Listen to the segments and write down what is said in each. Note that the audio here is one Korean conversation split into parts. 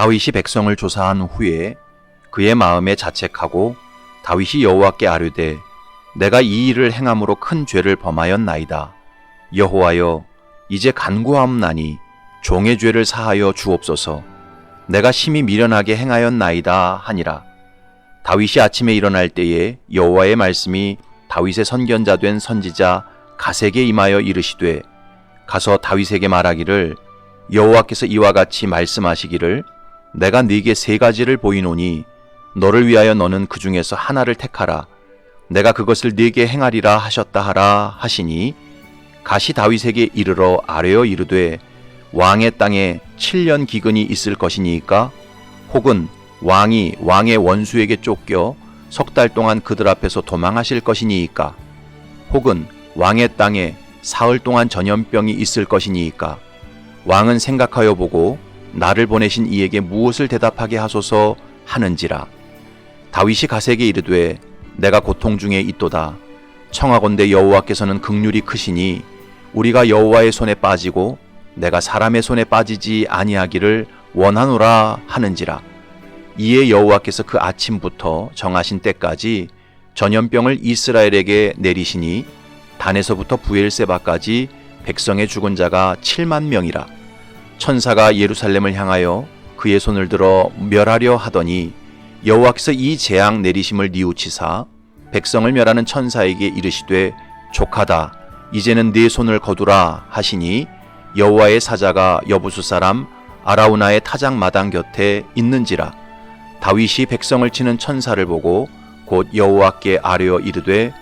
다윗이 백성을 조사한 후에 그의 마음에 자책하고 다윗이 여호와께 아뢰되 내가 이 일을 행함으로 큰 죄를 범하였나이다. 여호와여 이제 간구하옵나니 종의 죄를 사하여 주옵소서. 내가 심히 미련하게 행하였나이다 하니라. 다윗이 아침에 일어날 때에 여호와의 말씀이 다윗의 선견자 된 선지자 가세게 임하여 이르시되 가서 다윗에게 말하기를 여호와께서 이와 같이 말씀하시기를 내가 네게 세 가지를 보이노니 너를 위하여 너는 그 중에서 하나를 택하라. 내가 그것을 네게 행하리라 하셨다 하라 하시니 가시 다윗에게 이르러 아뢰어 이르되 왕의 땅에 7년 기근이 있을 것이니까? 혹은 왕이 왕의 원수에게 쫓겨 석 달 동안 그들 앞에서 도망하실 것이니까? 혹은 왕의 땅에 사흘 동안 전염병이 있을 것이니까? 왕은 생각하여 보고 나를 보내신 이에게 무엇을 대답하게 하소서 하는지라. 다윗이 가세게 이르되 내가 고통 중에 있도다. 청하건대 여호와께서는 극률이 크시니 우리가 여호와의 손에 빠지고 내가 사람의 손에 빠지지 아니하기를 원하노라 하는지라. 이에 여호와께서 그 아침부터 정하신 때까지 전염병을 이스라엘에게 내리시니 단에서부터 부엘세바까지 백성의 죽은 자가 7만 명이라 천사가 예루살렘을 향하여 그의 손을 들어 멸하려 하더니 여호와께서 이 재앙 내리심을 뉘우치사 백성을 멸하는 천사에게 이르시되 족하다 이제는 네 손을 거두라 하시니 여호와의 사자가 여부수 사람 아라우나의 타작 마당 곁에 있는지라. 다윗이 백성을 치는 천사를 보고 곧 여호와께 아뢰어 이르되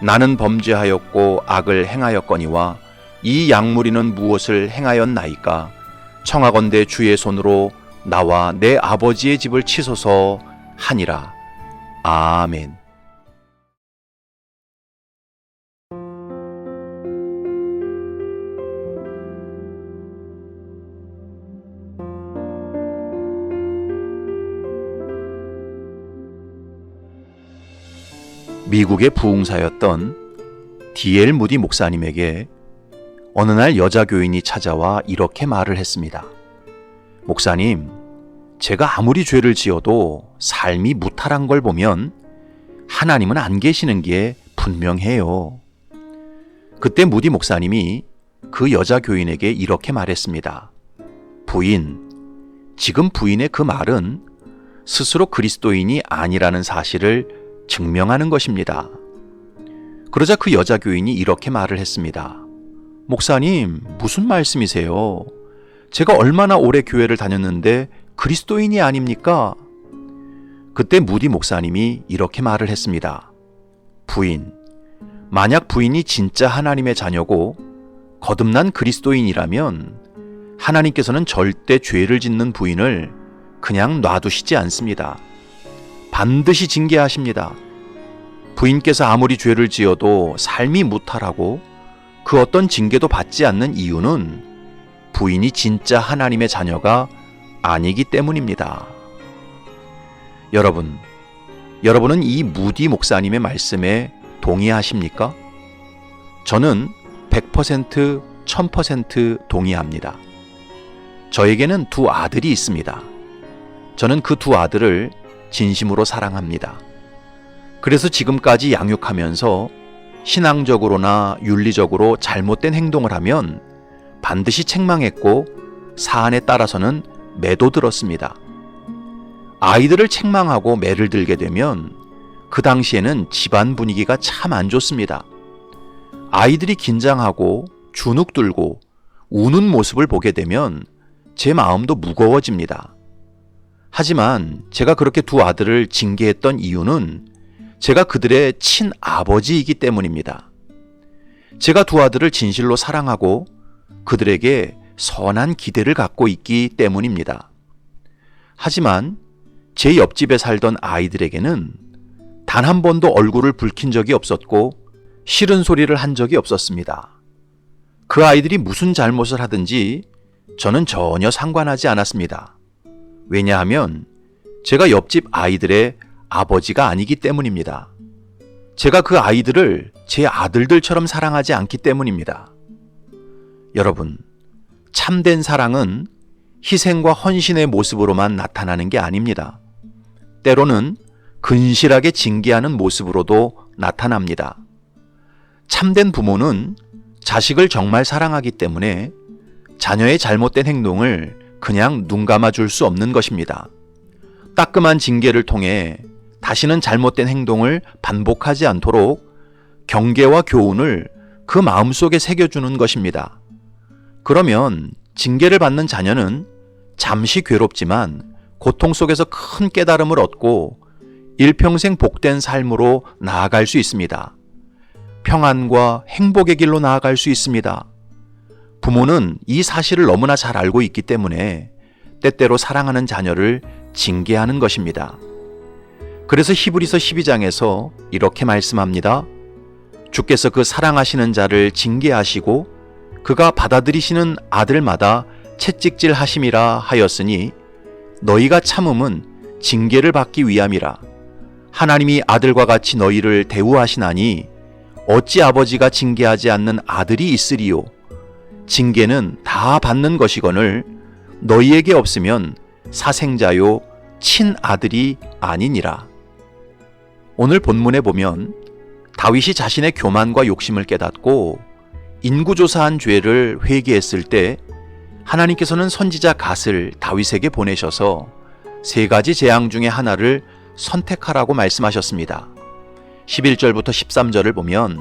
나는 범죄하였고 악을 행하였거니와 이 약무리는 무엇을 행하였나이까 청하건대 주의 손으로 나와 내 아버지의 집을 치소서 하니라. 아멘. 미국의 부흥사였던 디엘 무디 목사님에게 어느 날 여자 교인이 찾아와 이렇게 말을 했습니다. 목사님, 제가 아무리 죄를 지어도 삶이 무탈한 걸 보면 하나님은 안 계시는 게 분명해요. 그때 무디 목사님이 그 여자 교인에게 이렇게 말했습니다. 부인, 지금 부인의 그 말은 스스로 그리스도인이 아니라는 사실을 증명하는 것입니다. 그러자 그 여자 교인이 이렇게 말을 했습니다. 목사님, 무슨 말씀이세요? 제가 얼마나 오래 교회를 다녔는데 그리스도인이 아닙니까? 그때 무디 목사님이 이렇게 말을 했습니다. 부인, 만약 부인이 진짜 하나님의 자녀고 거듭난 그리스도인이라면 하나님께서는 절대 죄를 짓는 부인을 그냥 놔두시지 않습니다. 반드시 징계하십니다. 부인께서 아무리 죄를 지어도 삶이 무탈하고 그 어떤 징계도 받지 않는 이유는 부인이 진짜 하나님의 자녀가 아니기 때문입니다. 여러분, 여러분은 이 무디 목사님의 말씀에 동의하십니까? 저는 100% 1000% 동의합니다. 저에게는 두 아들이 있습니다. 저는 그 두 아들을 진심으로 사랑합니다. 그래서 지금까지 양육하면서 신앙적으로나 윤리적으로 잘못된 행동을 하면 반드시 책망했고 사안에 따라서는 매도 들었습니다. 아이들을 책망하고 매를 들게 되면 그 당시에는 집안 분위기가 참 안 좋습니다. 아이들이 긴장하고 주눅 들고 우는 모습을 보게 되면 제 마음도 무거워집니다. 하지만 제가 그렇게 두 아들을 징계했던 이유는 제가 그들의 친아버지이기 때문입니다. 제가 두 아들을 진실로 사랑하고 그들에게 선한 기대를 갖고 있기 때문입니다. 하지만 제 옆집에 살던 아이들에게는 단 한 번도 얼굴을 붉힌 적이 없었고 싫은 소리를 한 적이 없었습니다. 그 아이들이 무슨 잘못을 하든지 저는 전혀 상관하지 않았습니다. 왜냐하면 제가 옆집 아이들의 아버지가 아니기 때문입니다. 제가 그 아이들을 제 아들들처럼 사랑하지 않기 때문입니다. 여러분, 참된 사랑은 희생과 헌신의 모습으로만 나타나는 게 아닙니다. 때로는 근실하게 징계하는 모습으로도 나타납니다. 참된 부모는 자식을 정말 사랑하기 때문에 자녀의 잘못된 행동을 그냥 눈 감아 줄 수 없는 것입니다. 따끔한 징계를 통해 다시는 잘못된 행동을 반복하지 않도록 경계와 교훈을 그 마음속에 새겨주는 것입니다. 그러면 징계를 받는 자녀는 잠시 괴롭지만 고통 속에서 큰 깨달음을 얻고 일평생 복된 삶으로 나아갈 수 있습니다. 평안과 행복의 길로 나아갈 수 있습니다. 부모는 이 사실을 너무나 잘 알고 있기 때문에 때때로 사랑하는 자녀를 징계하는 것입니다. 그래서 히브리서 12장에서 이렇게 말씀합니다. 주께서 그 사랑하시는 자를 징계하시고 그가 받아들이시는 아들마다 채찍질 하심이라 하였으니 너희가 참음은 징계를 받기 위함이라. 하나님이 아들과 같이 너희를 대우하시나니 어찌 아버지가 징계하지 않는 아들이 있으리요. 징계는 다 받는 것이거늘 너희에게 없으면 사생자요 친아들이 아니니라. 오늘 본문에 보면 다윗이 자신의 교만과 욕심을 깨닫고 인구조사한 죄를 회개했을 때 하나님께서는 선지자 갓을 다윗에게 보내셔서 세 가지 재앙 중에 하나를 선택하라고 말씀하셨습니다. 11절부터 13절을 보면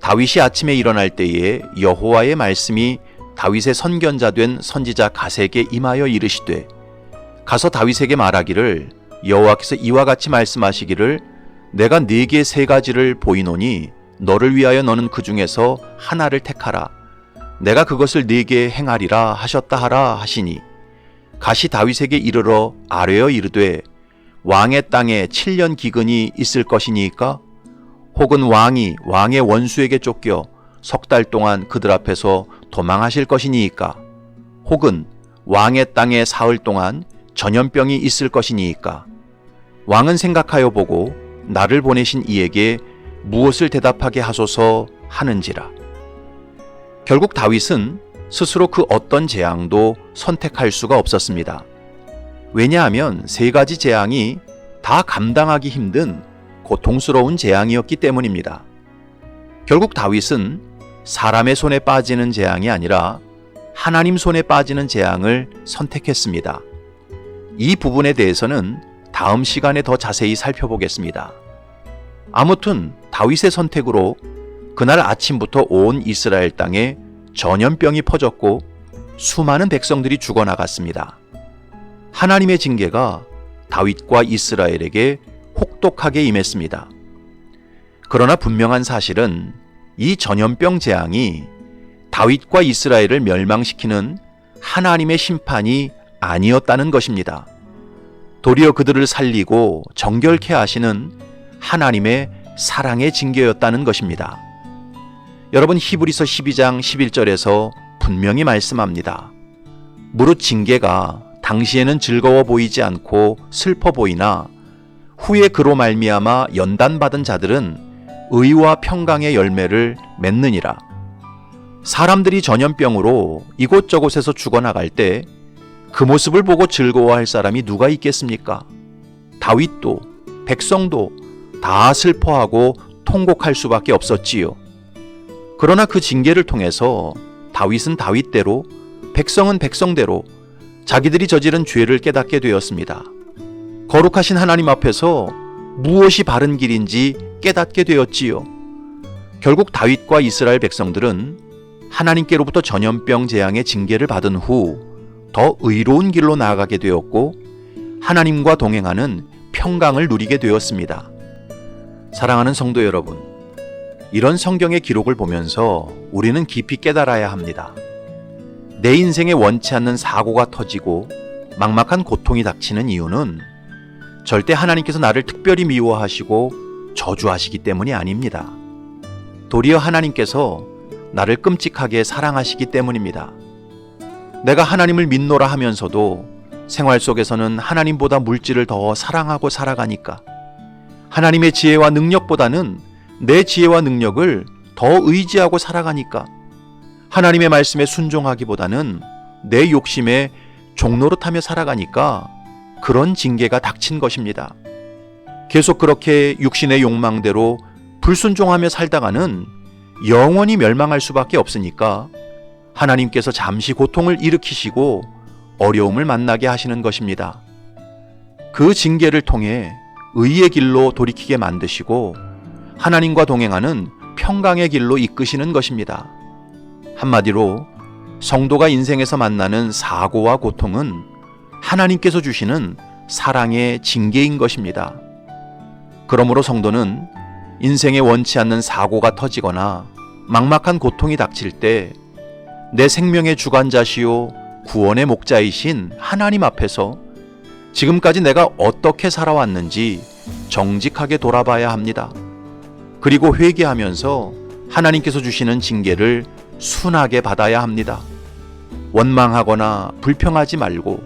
다윗이 아침에 일어날 때에 여호와의 말씀이 다윗의 선견자 된 선지자 갓에게 임하여 이르시되 가서 다윗에게 말하기를 여호와께서 이와 같이 말씀하시기를 내가 네개 세 가지를 보이노니 너를 위하여 너는 그 중에서 하나를 택하라. 내가 그것을 네게 행하리라 하셨다 하라 하시니 가시 다윗에게 이르러 아뢰어 이르되 왕의 땅에 7년 기근이 있을 것이니까? 혹은 왕이 왕의 원수에게 쫓겨 석 달 동안 그들 앞에서 도망하실 것이니까? 혹은 왕의 땅에 사흘 동안 전염병이 있을 것이니까? 왕은 생각하여 보고 나를 보내신 이에게 무엇을 대답하게 하소서 하는지라 결국 다윗은 스스로 그 어떤 재앙도 선택할 수가 없었습니다. 왜냐하면 세 가지 재앙이 다 감당하기 힘든 고통스러운 재앙이었기 때문입니다. 결국 다윗은 사람의 손에 빠지는 재앙이 아니라 하나님 손에 빠지는 재앙을 선택했습니다. 이 부분에 대해서는 다음 시간에 더 자세히 살펴보겠습니다. 아무튼 다윗의 선택으로 그날 아침부터 온 이스라엘 땅에 전염병이 퍼졌고 수많은 백성들이 죽어나갔습니다. 하나님의 징계가 다윗과 이스라엘에게 혹독하게 임했습니다. 그러나 분명한 사실은 이 전염병 재앙이 다윗과 이스라엘을 멸망시키는 하나님의 심판이 아니었다는 것입니다. 도리어 그들을 살리고 정결케 하시는 하나님의 사랑의 징계였다는 것입니다. 여러분 히브리서 12장 11절에서 분명히 말씀합니다. 무릇 징계가 당시에는 즐거워 보이지 않고 슬퍼 보이나 후에 그로 말미암아 연단받은 자들은 의와 평강의 열매를 맺느니라. 사람들이 전염병으로 이곳저곳에서 죽어나갈 때 그 모습을 보고 즐거워할 사람이 누가 있겠습니까? 다윗도 백성도 다 슬퍼하고 통곡할 수밖에 없었지요. 그러나 그 징계를 통해서 다윗은 다윗대로 백성은 백성대로 자기들이 저지른 죄를 깨닫게 되었습니다. 거룩하신 하나님 앞에서 무엇이 바른 길인지 깨닫게 되었지요. 결국 다윗과 이스라엘 백성들은 하나님께로부터 전염병 재앙의 징계를 받은 후 더 의로운 길로 나아가게 되었고 하나님과 동행하는 평강을 누리게 되었습니다. 사랑하는 성도 여러분, 이런 성경의 기록을 보면서 우리는 깊이 깨달아야 합니다. 내 인생에 원치 않는 사고가 터지고 막막한 고통이 닥치는 이유는 절대 하나님께서 나를 특별히 미워하시고 저주하시기 때문이 아닙니다. 도리어 하나님께서 나를 끔찍하게 사랑하시기 때문입니다. 내가 하나님을 믿노라 하면서도 생활 속에서는 하나님보다 물질을 더 사랑하고 살아가니까 하나님의 지혜와 능력보다는 내 지혜와 능력을 더 의지하고 살아가니까 하나님의 말씀에 순종하기보다는 내 욕심에 종노릇하며 살아가니까 그런 징계가 닥친 것입니다. 계속 그렇게 육신의 욕망대로 불순종하며 살다가는 영원히 멸망할 수밖에 없으니까 하나님께서 잠시 고통을 일으키시고 어려움을 만나게 하시는 것입니다. 그 징계를 통해 의의 길로 돌이키게 만드시고 하나님과 동행하는 평강의 길로 이끄시는 것입니다. 한마디로 성도가 인생에서 만나는 사고와 고통은 하나님께서 주시는 사랑의 징계인 것입니다. 그러므로 성도는 인생에 원치 않는 사고가 터지거나 막막한 고통이 닥칠 때 내 생명의 주관자시요 구원의 목자이신 하나님 앞에서 지금까지 내가 어떻게 살아왔는지 정직하게 돌아봐야 합니다. 그리고 회개하면서 하나님께서 주시는 징계를 순하게 받아야 합니다. 원망하거나 불평하지 말고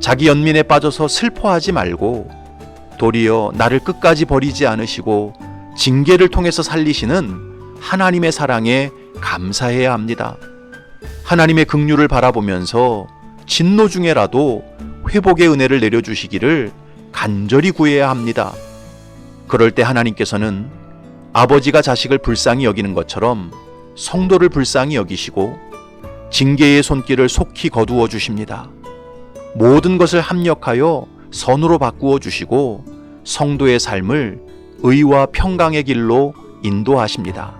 자기 연민에 빠져서 슬퍼하지 말고 도리어 나를 끝까지 버리지 않으시고 징계를 통해서 살리시는 하나님의 사랑에 감사해야 합니다. 하나님의 긍휼을 바라보면서 진노 중에라도 회복의 은혜를 내려주시기를 간절히 구해야 합니다. 그럴 때 하나님께서는 아버지가 자식을 불쌍히 여기는 것처럼 성도를 불쌍히 여기시고 징계의 손길을 속히 거두어 주십니다. 모든 것을 합력하여 선으로 바꾸어 주시고 성도의 삶을 의와 평강의 길로 인도하십니다.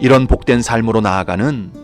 이런 복된 삶으로 나아가는